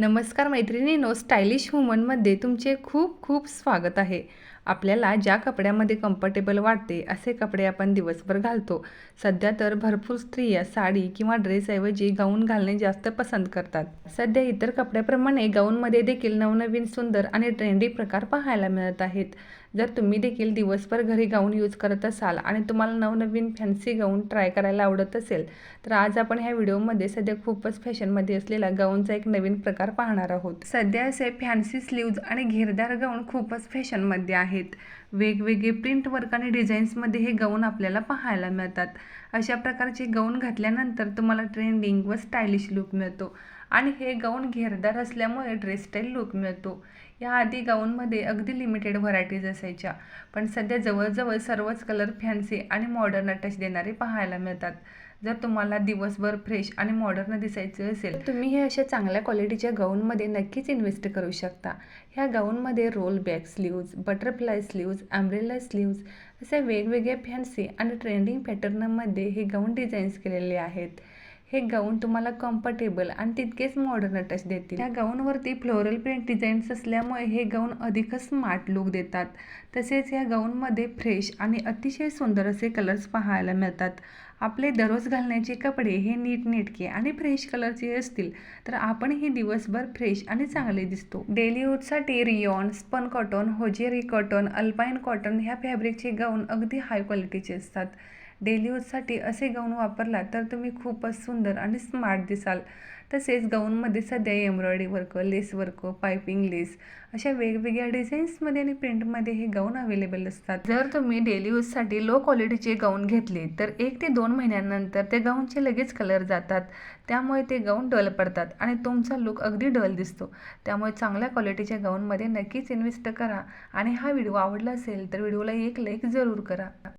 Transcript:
नमस्कार मैत्रिणीनो स्टायलिश वुमनमध्ये तुमचे खूप खूप स्वागत आहे. आपल्याला ज्या कपड्यामध्ये कम्फर्टेबल वाटते असे कपडे आपण दिवसभर घालतो. सध्या तर भरपूर स्त्रिया साडी किंवा ड्रेसऐवजी गाऊन घालणे जास्त पसंत करतात. सध्या इतर कपड्याप्रमाणे गाऊनमध्ये देखील नवनवीन सुंदर आणि ट्रेंडी प्रकार पाहायला मिळत आहेत. जर तुम्ही देखील दिवसभर घरी गाऊन यूज करत असाल आणि तुम्हाला नवनवीन फॅन्सी गाऊन ट्राय करायला आवडत असेल तर आज आपण ह्या व्हिडिओमध्ये सध्या खूपच फॅशनमध्ये असलेला गाऊनचा एक नवीन प्रकार पाहणार आहोत. सध्या असे फॅन्सी स्लीव्ज आणि घेरदार गाऊन खूपच फॅशनमध्ये आहेत. वेगवेगळे प्रिंट वर्क आणि डिझाईन्समध्ये हे गाऊन आपल्याला पाहायला मिळतात. अशा प्रकारचे गाऊन घातल्यानंतर तुम्हाला ट्रेंडिंग व स्टायलिश लुक मिळतो. आणि हे गाऊन घेरदार असल्यामुळे ड्रेसस्टाईल लुक मिळतो. याआधी गाऊनमध्ये अगदी लिमिटेड व्हरायटीज असायच्या पण सध्या जवळजवळ सर्वच कलर फॅन्सी आणि मॉडर्न टच देणारे पाहायला मिळतात. जर तुम्हाला दिवसभर फ्रेश आणि मॉडर्न दिसायचं असेल तर तुम्ही हे अशा चांगल्या क्वालिटीच्या गाऊनमध्ये नक्कीच इन्व्हेस्ट करू शकता. ह्या गाऊनमध्ये roll back sleeves butterfly sleeves umbrella sleeves असे वेगवेगळ्या फॅन्सी आणि ट्रेंडिंग पॅटर्नमध्ये हे गाऊन डिझाईन्स केलेले आहेत. हे गाऊन तुम्हाला कम्फर्टेबल आणि तितकेच मॉडर्न टच देतील. या गाऊनवरती फ्लोरल प्रिंट डिझाईन्स असल्यामुळे हे गाऊन अधिकच स्मार्ट लुक देतात. तसेच या गाऊनमध्ये फ्रेश आणि अतिशय सुंदर असे कलर्स पाहायला मिळतात. आपले दररोज घालण्याचे कपडे हे नीटनेटके आणि फ्रेश कलरचे असतील तर आपणही दिवसभर फ्रेश आणि चांगले दिसतो. डेली यूजसाठी rayon spun cotton hosiery cotton alpine cotton ह्या फॅब्रिकचे गाऊन अगदी हाय क्वालिटीचे असतात. डेली यूजसाठी असे गाऊन वापरला तर तुम्ही खूपच सुंदर आणि स्मार्ट दिसाल. तसेच गाऊनमध्ये सध्या embroidery work lace work piping lace अशा वेगवेगळ्या डिझाईन्समध्ये आणि प्रिंटमध्ये हे गाऊन अवेलेबल असतात. जर तुम्ही डेली यूजसाठी लो क्वालिटीचे गाऊन घेतले तर एक ते दोन महिन्यानंतर त्या गाऊनचे लगेच कलर जातात. त्यामुळे ते गाऊन डल पडतात आणि तुमचा लुक अगदी डल दिसतो. त्यामुळे चांगल्या क्वालिटीच्या गाऊनमध्ये नक्कीच इन्व्हेस्ट करा. आणि हा व्हिडिओ आवडला असेल तर व्हिडिओला एक लाईक जरूर करा.